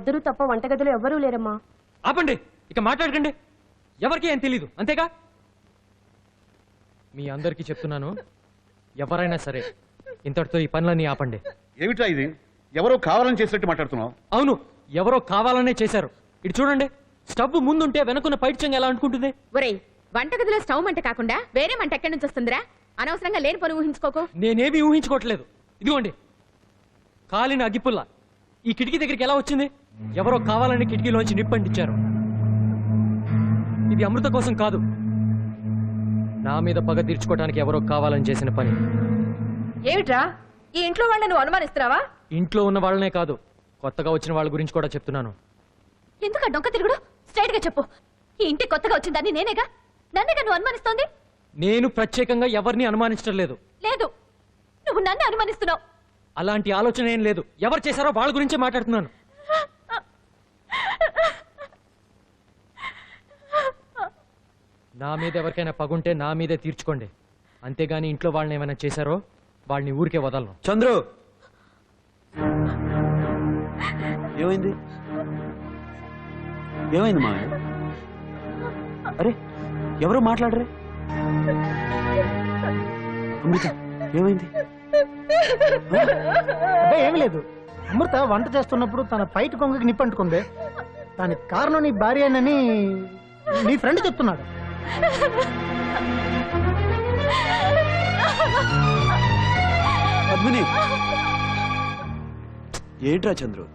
ఇద్దరు తప్ప వంటగదిలో ఎవ్వరూ లేరమ్మా. ఆపండి ఇక మాట్లాడకండి. ఎవరికి ఏం తెలీదు అంతేగా? మీ అందరికీ చెప్తున్నాను ఎవరైనా సరే ఇంతటితో ఈ పనులన్నీ ఆపండి. ఏమిటా ఇది? ఎవరో కావాలని చేసినట్టు మాట్లాడుతున్నావు? అవును ఎవరో కావాలనే చేశారు. ఇటు చూడండి స్టవ్ ముందుంటే వెనకున్న పైట్ చెంగ ఎలా అనుకుంటుంది? ఒరేయ్ వంటగదిలో స్టవ్ మంట కాకుండా వేరే మంట ఎక్కడి నుంచి వస్తుందిరా? అనవసరంగా లేని పని ఊహించుకోకు. నేనేమీ ఊహించుకోవట్లేదు. ఇదిగోండి కాలిన అగ్గిపుల్ల. ఈ కిటికీ దగ్గరికి ఎలా వచ్చింది? ఎవరో కావాలని కిటికీలోంచి నిప్పంటించారు ఇది అమృత కోసం కాదు. నా మీద పగ తీర్చుకోవడానికి ఎవరో కావాలని చేసిన పని. ఏమిట్రా? ఈ ఇంట్లో వాళ్ళని నువ్వు అనుమానిస్తున్నావా? ఇంట్లో ఉన్న వాళ్ళనే కాదు. కొత్తగా వచ్చిన వాళ్ళ గురించి కూడా చెప్తున్నాను. ఎందుకు డొంక తిరుగుడు? స్ట్రైట్గా చెప్పు. ఈ ఇంటి కొత్తగా వచ్చిందని నేనేగా? నన్నేగా నువ్వు అనుమానిస్తోంది? నేను ప్రత్యేకంగా ఎవరిని అనుమానించడం లేదు. లేదు. నువ్వు నన్ను అనుమానిస్తున్నావు. అలాంటి ఆలోచన ఏం లేదు. ఎవరు చేశారో వాళ్ళ గురించే మాట్లాడుతున్నాను. నా మీద ఎవరికైనా పగుంటే నా మీదే తీర్చుకోండి. అంతేగాని ఇంట్లో వాళ్ళని ఏమైనా చేశారో వాళ్ళని ఊరికే వదలను. చంద్రు! ఏమైంది? ఏమైంది మా అరే ఎవరు మాట్లాడరే? అమృత ఏమైంది? అబ్బే ఏమీ లేదు. అమృత వంట చేస్తున్నప్పుడు తన పైట కొంగకి నిప్పంటుకుంది దానికి కారణం నీ భార్యనని నీ ఫ్రెండ్ చెప్తున్నాడు. పద్మిని. ఏంట్రా చంద్రు?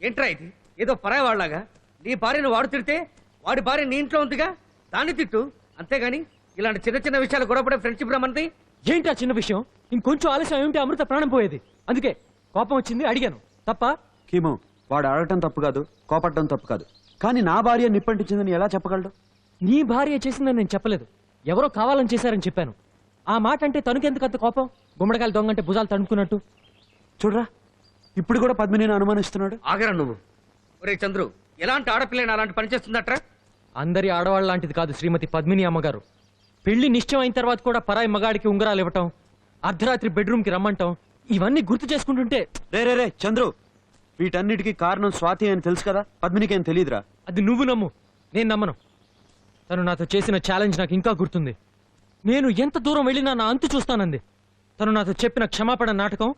ఏంట్రా ఇది? ఏదో పరాయి వాళ్ళగా నీ భార్యను వాడు తిడితే వాడి భార్య నీ ఇంట్లో ఉందిగా? దాన్ని తిట్టు. అంతేగాని ఇలాంటి చిన్న చిన్న విషయాలు గొడవపడే ఫ్రెండ్షిప్ రమ్మంది ఏంటి ఆ చిన్న విషయం? ఇంకొంచెం ఆలస్యం ఏమిటి అమృత ప్రాణం పోయేది. అందుకే కోపం వచ్చింది అడిగాను. తప్ప? కీమో వాడు అడగటం తప్పు కాదు కోపడటం తప్పు కాదు. కానీ నా భార్య నిప్పంటించిందని ఎలా చెప్పగలడు? నీ భార్య చేసిందని నేను చెప్పలేదు. ఎవరో కావాలని చేశారని చెప్పాను. ఆ మాట అంటే తనుకెందుకు అంత కోపం? గుమ్మడికాయలు దొంగంటే భుజాలు తడుముకున్నట్టు. చూడరా ఇప్పుడు కూడా పద్మిని అనుమానిస్తున్నాడు? ఆగరా నువ్వు. ఒరే చంద్రు ఎలాంటి ఆడపిల్లని అలాంటి పని చేస్తుందట్రా? అందరి ఆడవాళ్ళ లాంటిది కాదు శ్రీమతి పద్మిని అమ్మగారు. పెళ్ళి నిశ్చయం అయిన తర్వాత కూడా పరాయి మగాడికి ఉంగరాలు ఇవ్వటం అర్ధరాత్రి బెడ్రూమ్కి రమ్మంటాం ఇవన్నీ గుర్తు చేసుకుంటుంటే రే రే రే చంద్రు వీటన్నిటికీ కారణం స్వాతి అని తెలుసు కదా? పద్మినికి ఏం తెలియదురా అది నువ్వు నమ్ము నేను నమ్మను. తను నాతో చేసిన ఛాలెంజ్ నాకు ఇంకా గుర్తుంది. నేను ఎంత దూరం వెళ్ళినా నా అంతు చూస్తానంది. తను నాతో చెప్పిన క్షమాపణ నాటకం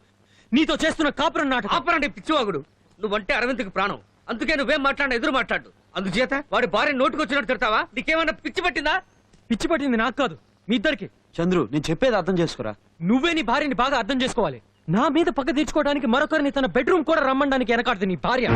నీతో చేస్తున్న కాపురం నాటకం. ఆపరండి పిచ్చివాగుడు. నువ్వంటే అరవింద్కి ప్రాణం. అందుకే నువ్వేం మాట్లాడిన ఎదురు మాట్లాడు. అందుచేత వాడి భార్య నోటుకొచ్చినట్టు తిడతావా? నీకేమన్నా పిచ్చి పట్టిందా? పిచ్చి పట్టింది నాకు కాదు మీ ఇద్దరికి. చంద్రు నేను చెప్పేది అర్థం చేసుకురా? నువ్వే నీ భార్యని బాగా అర్థం చేసుకోవాలి. నా మీద పక్క తీర్చుకోవడానికి మరొకరిని తన బెడ్రూమ్ కూడా రమ్మడానికి వెనకాడదు నీ భార్య.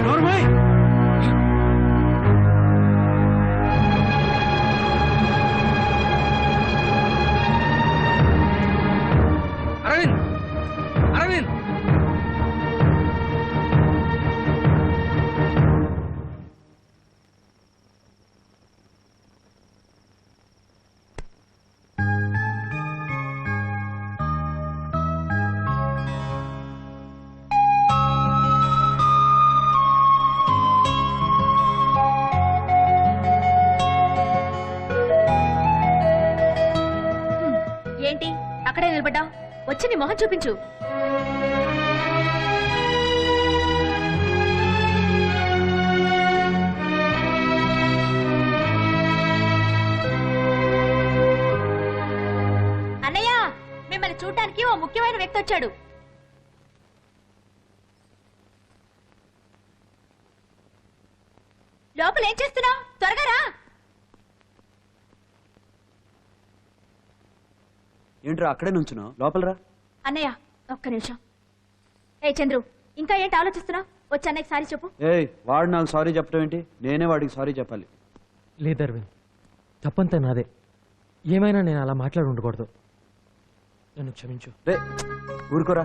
నీ మొహం చూపించు. అన్నయ్య మిమ్మల్ని చూడటానికి ఓ ముఖ్యమైన వ్యక్తి వచ్చాడు. లోపల ఏం చేస్తున్నావు? త్వరగా రా. ఏంట్రా అక్కడే నుంచున్నావు? లోపలరా అన్నయ్య ఒక్క నిమిషం. ఏ చంద్రు ఇంకా ఏంటి ఆలోచిస్తున్నావు వచ్చి అన్నయ్య సారీ చెప్పు. ఏయ్ వాడు నాకు సారీ చెప్పడం ఏంటి? నేనే వాడికి సారీ చెప్పాలి. లేదు అరవింద్ తప్పంతా నాదే. ఏమైనా నేను అలా మాట్లాడి ఉండకూడదు. నన్ను క్షమించు. రే ఊరుకోరా.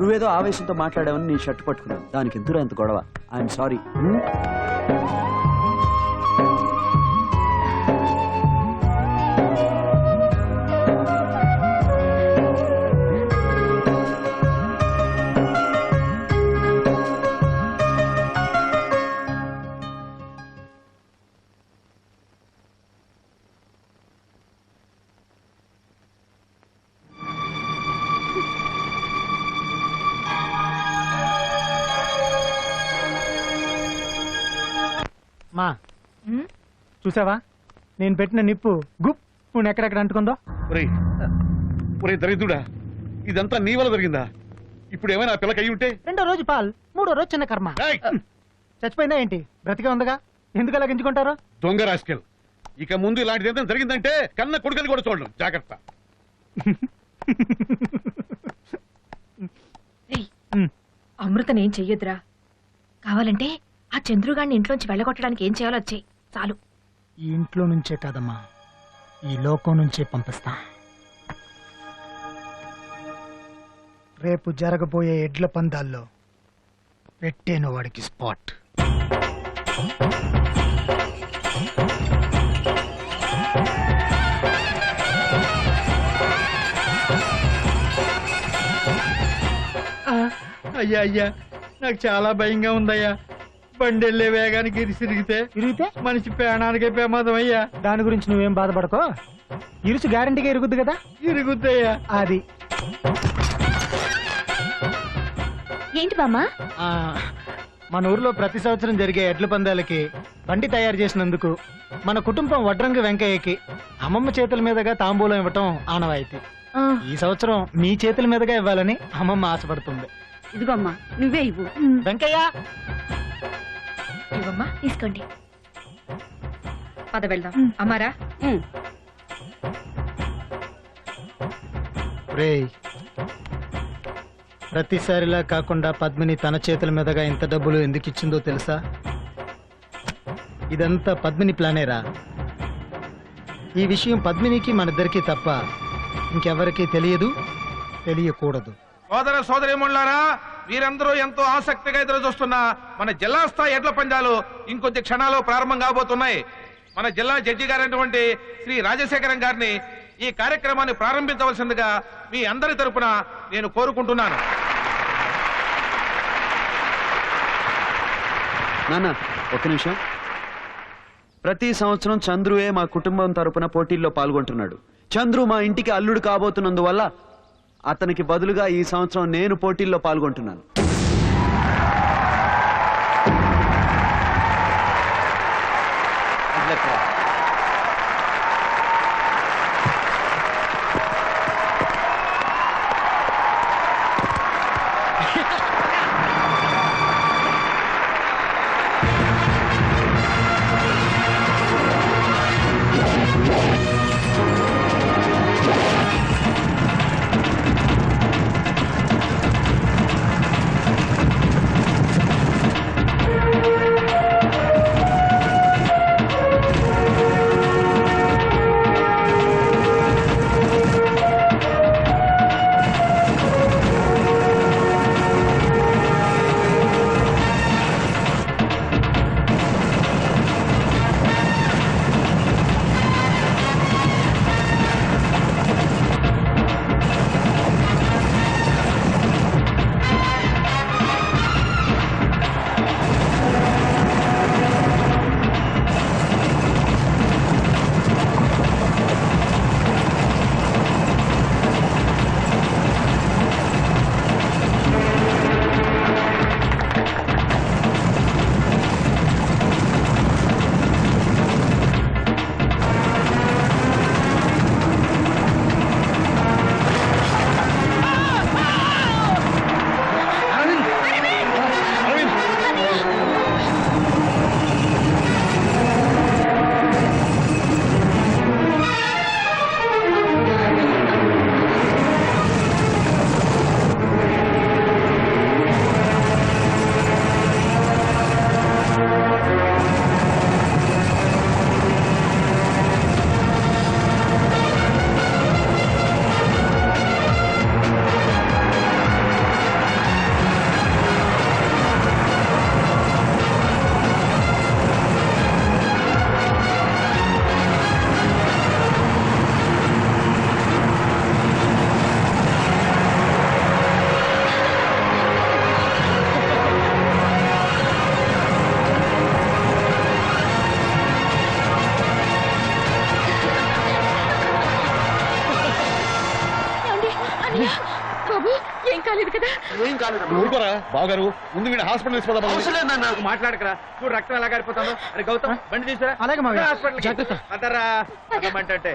నువ్వేదో ఆవేశంతో మాట్లాడావని నీ షర్ట్ పట్టుకున్నావు దానికి ఎందుకు ఎంత గొడవ? ఐఎమ్ సారీ మా. చూసావా? నేను పెట్టిన నిప్పు గుప్ నువ్వు ఎక్కడెక్కడ అంటుకుందో? ఒరే దరిద్రుడా ఇదంతా నీ వల్ల జరిగిందా? ఇప్పుడు ఏమైనా పిల్లకి అయి ఉంటే? రెండో రోజు పాల్ మూడో రోజు చిన్న కర్మ. ఏయ్! చచ్చిపోయిందా ఏంటి? బ్రతికే ఉందగా? ఎందుకు అలా గింజుకుంటారు? దొంగ రాస్కెల్. ఇక ముందు ఇలాంటిది ఏదైనా జరిగిందంటే కన్న కొడుకని కూడా చూడడం. జాగ్రత్త. అమృతను ఏం చెయ్యొద్దురా? కావాలంటే ఆ చంద్రుగాడిని ఇంట్లోంచి వెళ్ళగొట్టడానికి ఏం చేయాలో వచ్చాయి చాలు. ఈ ఇంట్లో నుంచే కాదమ్మా. ఈ లోకం నుంచే పంపిస్తా. రేపు జరగబోయే ఎడ్ల పందాల్లో పెట్టేను వాడికి స్పాట్. అయ్యా అయ్యా నాకు చాలా భయంగా ఉందయ్యా. బండి వెళ్ళే వేగానికి ఇరిసిరిగితే ఇరిగితే మనిషి ప్రాణానికే ప్రమాదం అయ్యా. దాని గురించి నువ్వేం బాధపడకో. ఇరుసు గ్యారంటీగా ఇరుగుద్ది కదా? ఇరుగుద్దయ్యా. అది. ఏంటి బామ్మ? ఆ, మన ఊర్లో ప్రతి సంవత్సరం జరిగే ఎడ్ల పందాలకి బండి తయారు చేసినందుకు మన కుటుంబం వడ్రంగి వెంకయ్యకి అమ్మమ్మ చేతుల మీదుగా తాంబూలం ఇవ్వటం ఆనవాయితీ. ఈ సంవత్సరం మీ చేతుల మీదుగా ఇవ్వాలని అమ్మమ్మ ఆశపడుతుంది. ఇదిగోమ్మా నువ్వే ఇవ్వు. వెంకయ్య! ఇవ్వమ్మా తీసుకోండి. పద వెళ్దాం. అమ్మారా? ప్రతిసారిలా కాకుండా పద్మిని తన చేతుల మీదుగా ఇంత డబ్బులు ఎందుకు ఇచ్చిందో తెలుసా? ఇదంతా పద్మిని ప్లానేరా. ఈ విషయం పద్మినికి మనిద్దరికీ తప్ప ఇంకెవరికీ తెలియదు తెలియకూడదు. సోదర సోదరిమణులారా వీరందరూ ఎంతో ఆసక్తిగా ఎదురు చూస్తున్న మన జిల్లా స్థాయి ఎడ్ల పందాలు ఇంకొద్ది క్షణాలు ప్రారంభం కాబోతున్నాయి. మన జిల్లా జడ్జి గారైనటువంటి శ్రీ రాజశేఖరం గారిని ఈ కార్యక్రమాన్ని ప్రారంభించవలసిందిగా మీ అందరి తరపున నేను కోరుకుంటున్నాను. నాన్న ఒక్క నిమిషం. ప్రతి సంవత్సరం చంద్రుయే మా కుటుంబం తరపున పోటీల్లో పాల్గొంటున్నాడు. చంద్రు మా ఇంటికి అల్లుడు కాబోతున్నందువల్ల అతనికి బదులుగా ఈ సంవత్సరం నేను పోటీల్లో పాల్గొంటున్నాను. కాలేదు కదా? ఏం ముందు వీడి హాస్పిటల్ లేదన్నా నువ్వు మాట్లాడకరా. చూడు రక్తం ఎలా గారిపోతాను? అరే గౌతమ్ బండి తీసుకురా. అలాగే. హాస్పిటల్ జాగ్రత్త. అదరా. అదమంటే